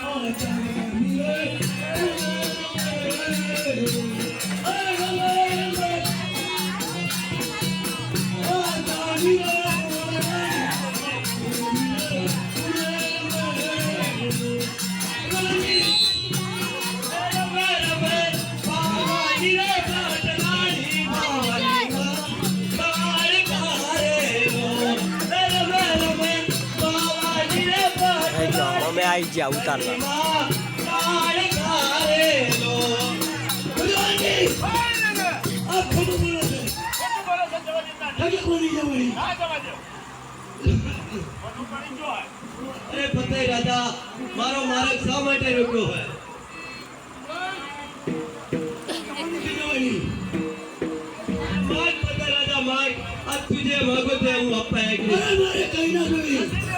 Oh, અમે ઉતારવા. અરે ફતેહ રાજા મારો માર્ગ શા માટે રોક્યો હોય માગ ફતેહ રાજા માગ આ તુજે માગો હું અપાય મારે કઈ ના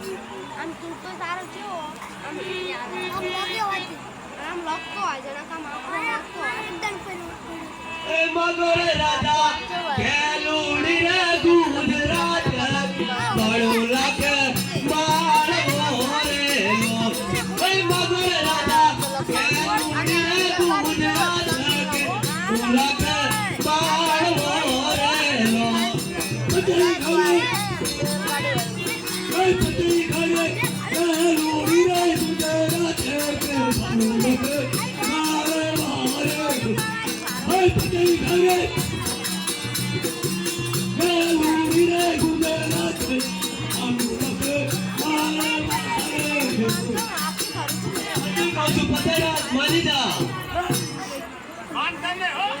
মগর রাজা খেলুড়ি রে দুধ রাজ? বড় লাগে মার মোহরে ওই মগর রাজা খেলুড়ি রে দুধ রাজ? লাগে মার মোহরে পুতুলি ঘরে ওই পুতুলি ঘরে খেলুড়ি রে দুধ রাজ? বড় লাগে મારી જા માન તને હો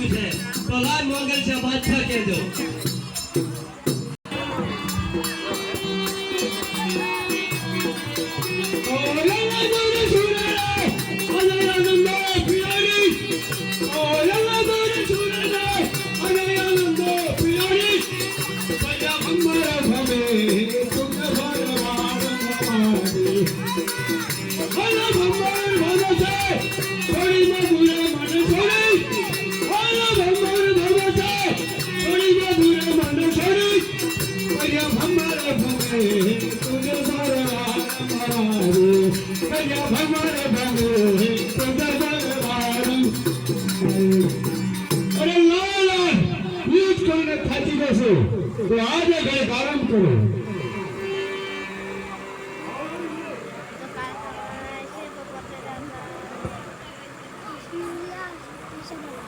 ચૂક્યું છે. તો લાલ મોગલ છે બાદશાહ કહેજો. અરે લાલ યુજ કરીને થાકી જશે તો આજે ઘડીક આરામ કરો તો કાલ સવારે છે તો પોતે રાજા બિસ્મિલ્લાહ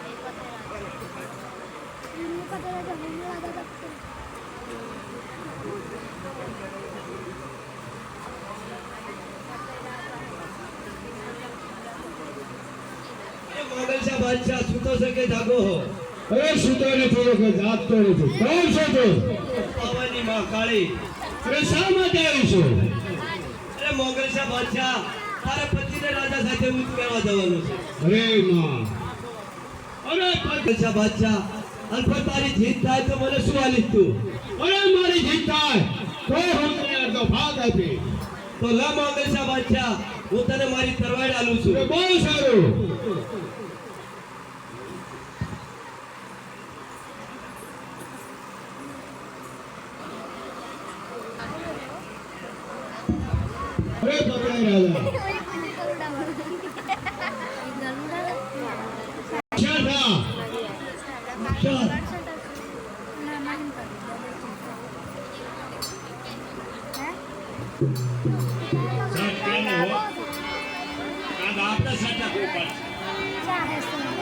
એ પોતે રાજા ini pada raja bumi ada dokter મોગલશા બાદશાહ સૂતો છે કે જાગો હો? અરે સૂતો નથી લોકો જાગતો નથી. કોણ છો તો? પાવાની માં કાળી. અરે શા માટે આવી છો? અરે મોગલશાહ બાદશાહ તારે પતિને રાજા સાથે ઉત કરવા જવાનું છે. અરે માં. અરે પદ- બાદશાહ અને તારી જીત થાય તો મને શું આલીશ તું? અરે મારી જીત થાય તો હું તને અડધો ભાગ આપી તો લા મોગલશા બાદશાહ હું તને મારી તરવાડ આલું છું. બહુ સારું. Sajak, kan? Kan, apa sajak? Cahaya.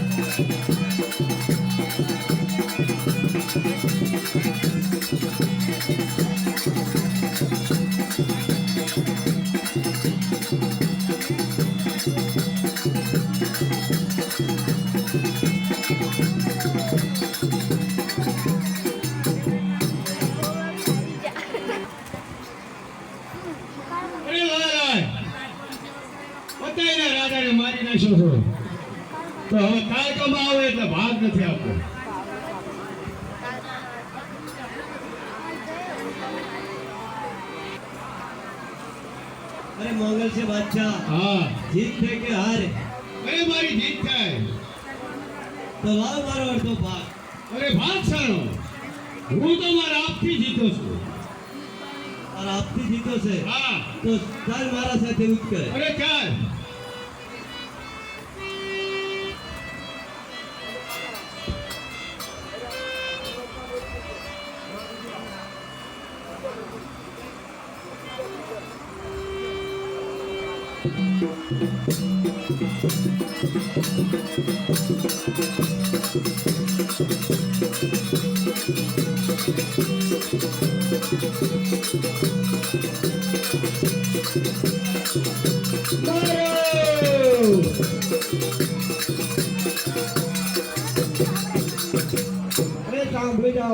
નથી આપતો અરે મોગલશા બાદશાહ. હા. જીત છે કે હાર? અરે મારી જીત થાય. તો લાવ મારો અડધો ભાગ. અરે ભાગ સારો હું તો મારા આપથી જીતો છું. મારા આપથી જીતો છે? હા. તો ચાલ મારા સાથે કર. અરે ચાલ.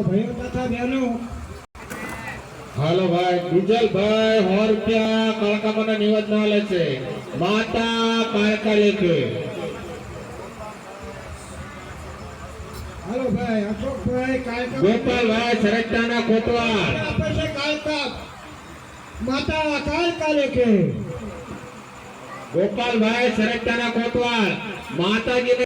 ભાઈઓ તથા બહેનો હાલો ભાઈ ગુજલભાઈ સો રૂપિયા કાળકામાના નિવેદન છે. માતા કાળકા લેખે હાલો ભાઈ અશોકભાઈ કાયકા ગોપાલભાઈ સરગટાના કોટવાડ આપે છે માતા ગોપાલભાઈ માતાજીને